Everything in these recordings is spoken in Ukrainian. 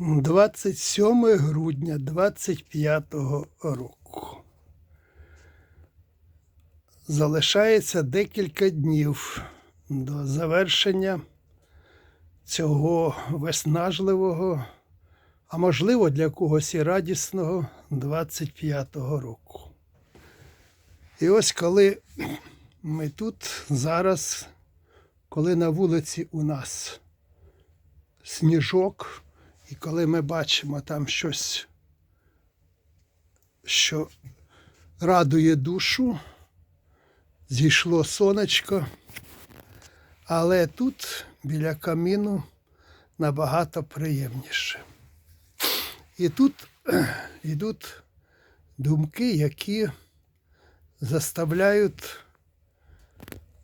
27 грудня 25 року. Залишається декілька днів до завершення цього виснажливого, а можливо для когось і радісного 25-го року. І ось коли ми тут зараз, коли на вулиці у нас сніжок, і коли ми бачимо там щось, що радує душу, зійшло сонечко, але тут біля каміну набагато приємніше. І тут йдуть думки, які заставляють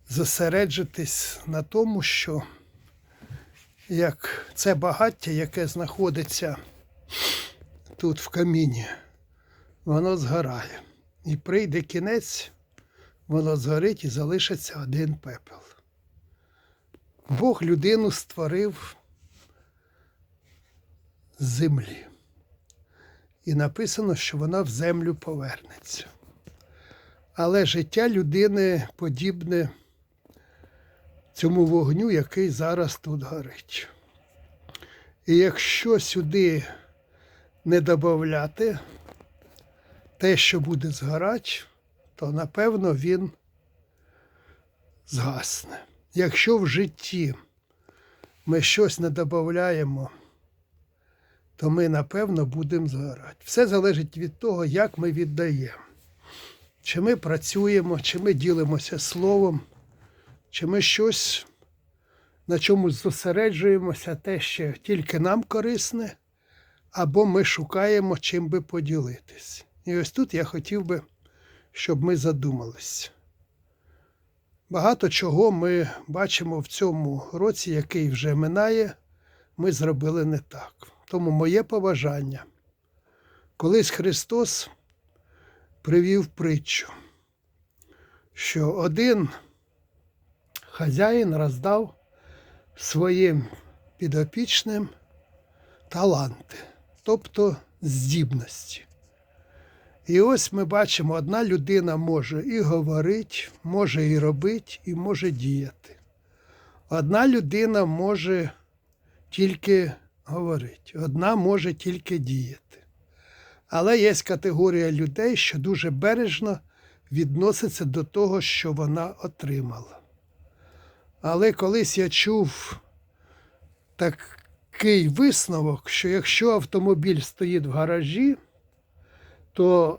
зосереджитись на тому, що як це багаття, яке знаходиться тут в каміні, воно згорає. І прийде кінець, воно згорить і залишиться один пепел. Бог людину створив з землі. І написано, що вона в землю повернеться. Але життя людини подібне цьому вогню, який зараз тут горить. І якщо сюди не додати те, що буде згорати, то напевно він згасне. Якщо в житті ми щось не додаємо, то ми напевно будемо згорати. Все залежить від того, як ми віддаємо. Чи ми працюємо, чи ми ділимося словом, чи ми щось на чомусь зосереджуємося, те, що тільки нам корисне, або ми шукаємо, чим би поділитись. І ось тут я хотів би, щоб ми задумались. Багато чого ми бачимо в цьому році, який вже минає, ми зробили не так. Тому моє побажання. Колись Христос привів притчу, що один хазяїн роздав своїм підопічним таланти, тобто здібності. І ось ми бачимо, одна людина може і говорити, може і робити, і може діяти. Одна людина може тільки говорити, одна може тільки діяти. Але є категорія людей, що дуже бережно відноситься до того, що вона отримала. Але колись я чув такий висновок, що якщо автомобіль стоїть в гаражі, то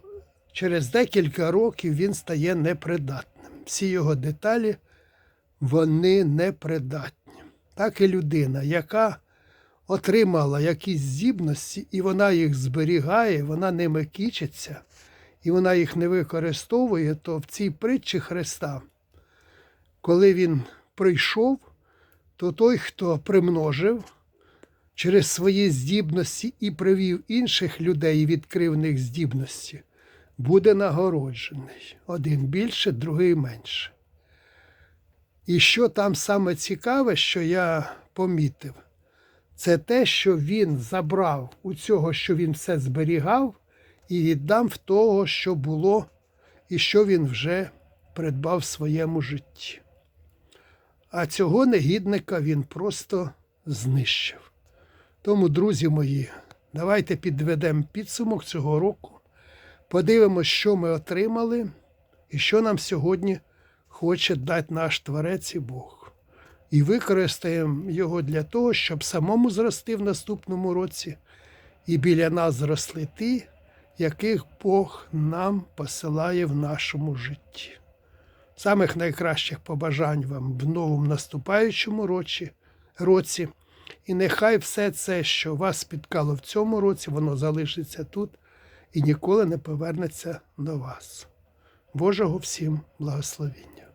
через декілька років він стає непридатним. Всі його деталі вони непридатні. Так і людина, яка отримала якісь здібності, і вона їх зберігає, вона ними кічиться, і вона їх не використовує, то в цій притчі Христа, коли він прийшов, то той, хто примножив через свої здібності і привів інших людей і відкрив них здібності, буде нагороджений. Один більше, другий менше. І що там саме цікаве, що я помітив, це те, що він забрав у цього, що він все зберігав, і віддав в того, що було, і що він вже придбав в своєму житті. А цього негідника він просто знищив. Тому, друзі мої, давайте підведемо підсумок цього року, подивимося, що ми отримали і що нам сьогодні хоче дати наш Творець і Бог. І використаємо його для того, щоб самому зрости в наступному році, і біля нас зросли ті, яких Бог нам посилає в нашому житті. Самих найкращих побажань вам в новому наступаючому році, році. І нехай все це, що вас спіткало в цьому році, воно залишиться тут і ніколи не повернеться до вас. Божого всім благословіння!